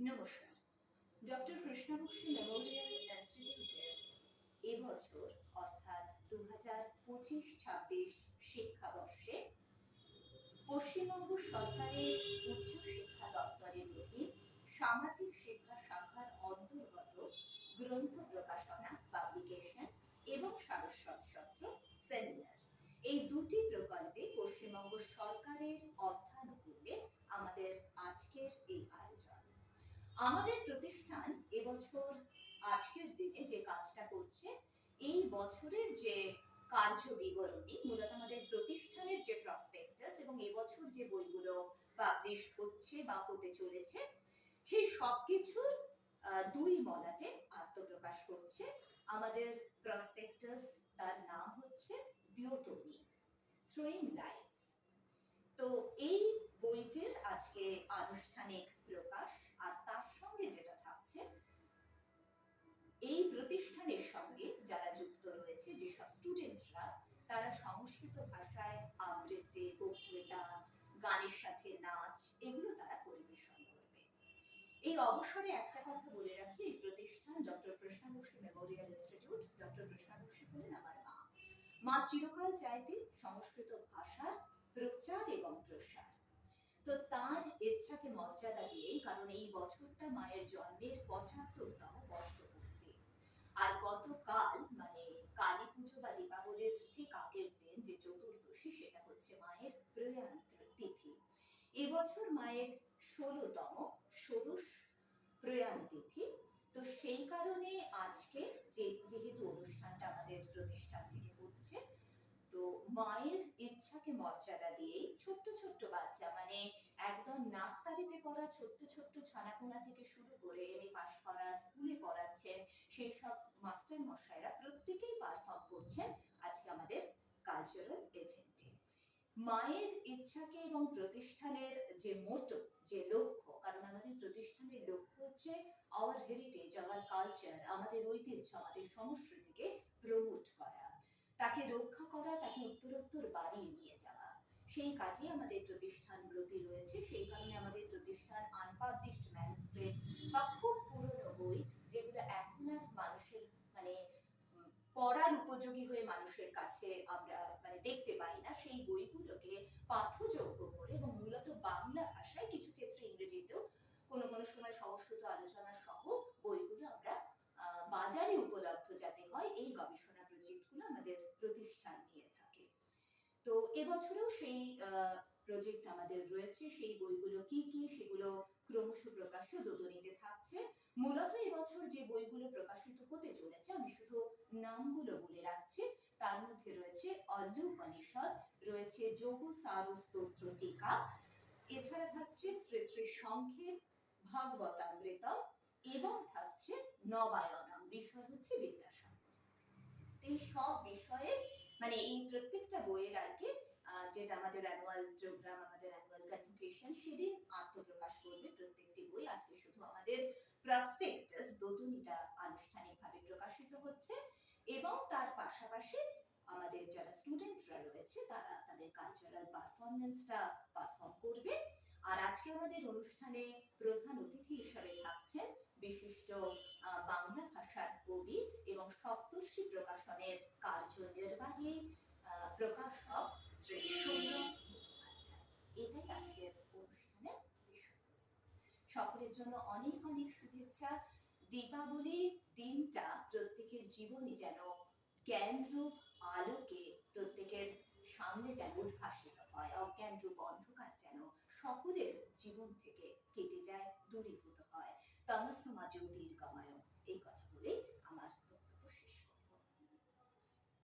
নমস্কার। Doctor কৃষ্ণবংশী Memorial ইনস্টিটিউটের এবছর অর্থাৎ দু হাজার পঁচিশ ছাব্বিশ শিক্ষাবর্ষে পশ্চিমবঙ্গ সরকারের উচ্চ শিক্ষা দপ্তরের অধীন সামাজিক শিক্ষা শাখার অন্তর্গত গ্রন্থ প্রকাশনা পাবলিকেশন এবং সারস্বত সত্র সেমিনার এই দুটি প্রকল্পে পশ্চিমবঙ্গ সরকারের অর্থানুকূল্যে আমাদের আজকের এই আয়োজন আমাদের প্রতিষ্ঠান এবছর আজকের দিনে যে কাজটা করছে, এই বছরের যে কার্য বিবরণী মূলত আমাদের প্রতিষ্ঠানের যে প্রসপেক্টাস এবং এবছর যে বইগুলো পাবলিশ হচ্ছে বা হতে চলেছে, সেই সবকিছুর দুই মলাটে আত্মপ্রকাশ করছে। আমাদের প্রসপেক্টাস তার নাম হচ্ছে ডিওতনি থ্রোয়িং লাইটস তো এই বইটির তারা সংস্কৃত ভাষায় আবৃত্তি, বক্তৃতা, গানের সাথে নাচ, এগুলো তারা পরিবেশন করবে। এই অবসরে একটা কথা বলে রাখি, এই প্রতিষ্ঠান doctor Krishna Basu memorial institute, doctor Krishna Basu হলেন আমার মা। মা চিরকাল চাইতে সংস্কৃত ভাষার প্রচার এবং প্রসার। তো তার ইচ্ছাকে মর্যাদা দিয়েই, কারণ এই বছরটা মায়ের জন্মের পঁচাত্তরতম বর্ষপূর্তি। আর গতকাল কালী পুজো বা দীপাবলির ঠিক আগের দিন যে চতুর্দশী, সেটা হচ্ছে মায়ের প্রয়াণ তিথি। এবছর মায়ের ষোলতম ষোড়শ প্রয়াণ তিথি। তো সেই কারণে আজকে যে, যেহেতু অনুষ্ঠানটা আমাদের প্রতিষ্ঠান থেকে হচ্ছে, তো মায়ের ইচ্ছাকে মর্যাদা দিয়ে ছোট্ট ছোট্ট বাচ্চা মানে একদম নার্সারিতে পড়া ছোট্ট ছোট্ট ছানাপোনা থেকে শুরু করে এমএ পাশ করা, স্কুলে পড়াচ্ছেন, সেই সব মাস্টার মশাইরা প্রত্যেকেই পারফর্ম করছেন আজকে আমাদের কালচারাল ইভেন্টে মায়ের ইচ্ছাকে এবং প্রতিষ্ঠানের যে মোটো, যে লক্ষ্য, কারণ আমাদের প্রতিষ্ঠানের লক্ষ্য হচ্ছে আওয়ার হেরিটেজ আওয়ার কালচার আমাদের ঐতিহ্য, আমাদের সংস্কৃতিকে প্রমোট করা, তাকে রক্ষা করা, তাকে উত্তরোত্তর বাড়িয়ে নিয়ে যাওয়া। সেই কাজে আমাদের প্রতিষ্ঠান ব্রতী রয়েছে, সেই কারণে আমাদের প্রতিষ্ঠান আনপাবলিশড ম্যানুস্ক্রিপ্ট বা খুব পুরনো বই, যেগুলো এখন আর মানুষের মানে পড়ার উপযোগী হয়ে মানুষের কাছে আমরা মানে দেখতে পাই না, সেই বইগুলোকে পাঠ্যযোগ্য করে এবং মূলত বাংলা ভাষায় কিছু ক্ষেত্রে ইংরেজিতেও কোনো কোনো সময় সংস্কৃত আলোচনা সহ বইগুলো আমরা বাজারে উপলব্ধ যাতে হয়, এই গবেষণা প্রজেক্টগুলো আমাদের প্রতিষ্ঠান নিয়ে থাকে। তো এবছরেও সেই প্রজেক্ট আমাদের রয়েছে, সেই বইগুলো কি কি সেগুলো ক্রমশ প্রকাশ্য দোতনিতে থাকছে। মূলত এবছর যে বইগুলো প্রকাশিত হতে চলেছে, আমি নামগুলো বলে রাখছি। তার মধ্যে রয়েছে অল্লু উপনিষদ রয়েছে যোগ সারু স্তোত্র টিকা, এছাড়া থাকছে শ্রী শ্রী সংক্ষেপ ভাগবতামৃতম এবং থাকছে নবায়নম, বিষয় হচ্ছে বিদ্যাসাগর। এই সব বিষয়ে মানে এই প্রত্যেকটা বইয়ের আর কি যেটা আমাদের অ্যানুয়াল প্রোগ্রাম আমাদের অ্যানুয়াল কনভোকেশন সেদিন আত্মপ্রকাশ করবে প্রত্যেকটি বই। আজকে শুধু আমাদের প্রসপেক্টাস দোতনিটা আনুষ্ঠানিকভাবে প্রকাশিত হচ্ছে এবং তার পাশাপাশি আমাদের যারা স্টুডেন্টরা রয়েছে, তারা তাদের কালচারাল পারফরমেন্সটা পারফর্ম করবে। আর আজকে আমাদের অনুষ্ঠানে প্রধান অতিথি হিসাবে থাকছেন বিশিষ্ট বাংলা ভাষার কবি এবং সপ্তর্ষি প্রকাশনের কার্যনির্বাহী প্রকাশক শ্রী এটাই আজকের অনুষ্ঠানের বিষয়বস্তু। সকলের জন্য অনেক অনেক শুভেচ্ছা। দীপাবলি দিনটা প্রত্যেকের জীবনে যেন জ্ঞানরূপ আলোকে প্রত্যেকের সামনে যেন উদ্ভাসিত হয়। অজ্ঞান রূপ অন্ধকার যেন সকলের জীবন থেকে কেটে যায়, দূরীভূত হয়। তমসমা জ্যোতির্গময়।